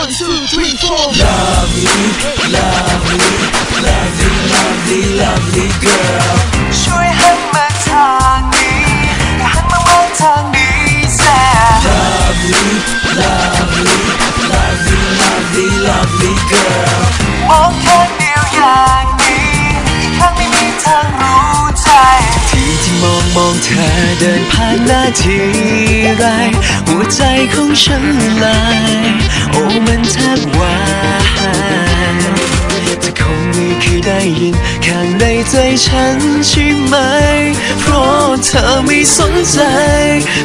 แฟนกับ One, two, three, four. Lovely, lovely, lovely, lovely, lovely girl ช่วยหันมาทางนี้อย่าหันมามองทางนี้แซ่ Lovely, lovely, lovely, lovely, lovely girl เดินผ่านหน้าทีไร หัวใจของฉันลาย โอ้มันแทบวายเธอคงไม่เคยได้ยินข้างในใจฉันใช่ไหม เพราะเธอไม่สนใจ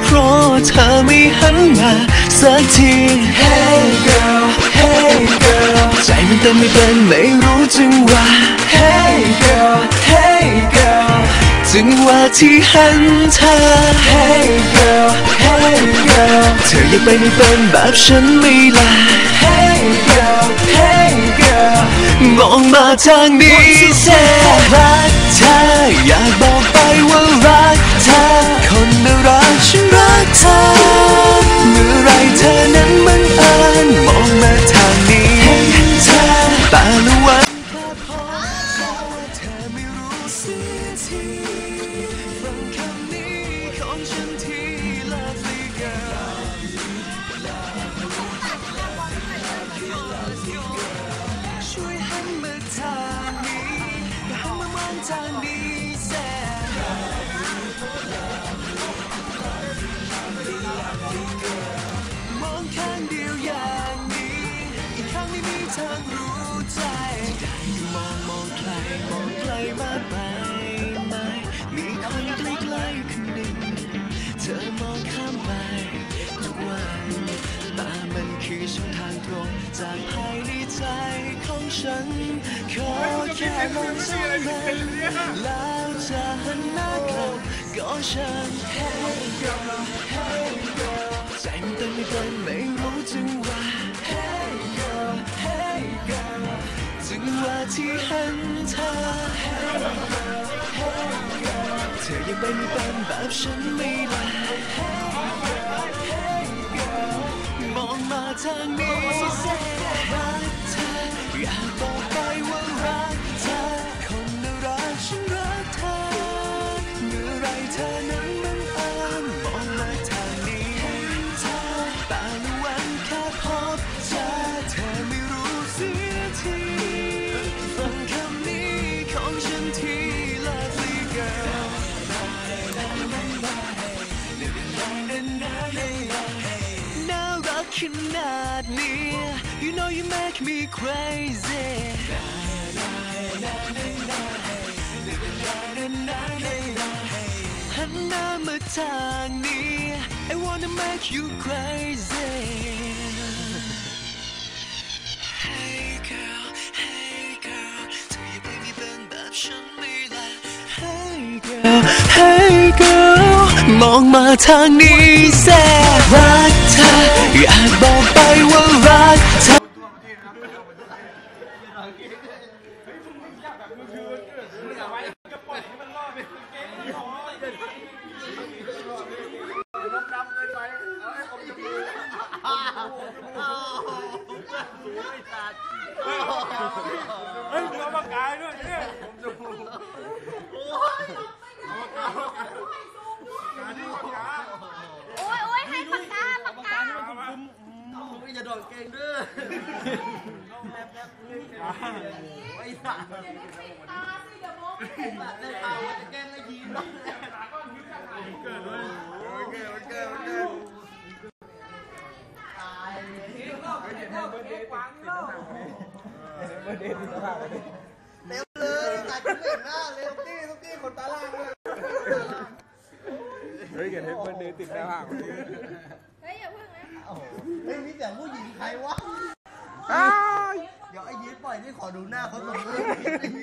เพราะเธอไม่หันมาสักที Hey girl Hey girl ใจมันเต้นไม่เป็นไม่รู้จังหวะ Hey girl Hey girl จังหวะที่หันเธอ Hey girl Hey girl เธออยากไปไม่เป็นแบบฉันไม่ล่ะ Hey girl Hey girl มองมาทางนี้แซ่รักเธออยากบอกไปว่ารัก สียทีฟังคำนี้ของฉันที Lovely girl ช่วยหันมาทางนี้อย่าหันมามองทางนี้แซ่มองข้างเดียวอย่างนี้ อีกครั้งไม่มีทางรู้ใจ มองไกลมากไปไหมมีคนใกล้ๆคนหนึ่ง เธอมองข้ามไปทุกวันตามันคือช่องทางตรงจากภายในใจของฉันขอแค่มองเท่านั้นแล้วจะหันหน้ากลับก็ฉัน Hey girl Hey girl ใจมันเต้นไม่เป็นไม่รู้จังหวะ Hey girl Hey girl จังหวะที่ เป็นไม่เป็นแบบฉันไม่ล่ะมองมาทางนี้แซ่รักเธออยากบอกไป รักขนาดนี้ You know you make me crazy หันหน้ามาทางนี้ I wanna make you crazy Hey girl Hey girl เธออย่าไปมีเป็นแบบฉันไม่ละ Hey girl Hey girl มองมาทางนี้แซ่รักเธออยากบอกไปว่ารักเธอเฮ้ยมึงเอามากายด้วยเนี่ยผมจะพูดเอามากายเอามากายกาที่ปากกา โอ้ยโอ้ยให้ปากกาปากกา เอามา อย่าโดดเก่งเด้อ ไอ้สัตว์เล่นเอาจะแกล้งแล้วยิ้มเกิดเลยเกิดมันเกิดมันเกิดเร็วเลยตัดเก่งมากเร็วกี้ลูกกี้คนตาล่างเลยเฮ้ยเกิดเฮ้ยมันเดินติดหน้าห่างเฮ้ยอย่าพึ่งนะเฮ้ยมีแต่ผู้หญิงใครวะเดี๋ยวไอ้ยิ้มปล่อยนี่ ขอดูหน้าเขาตรงนี้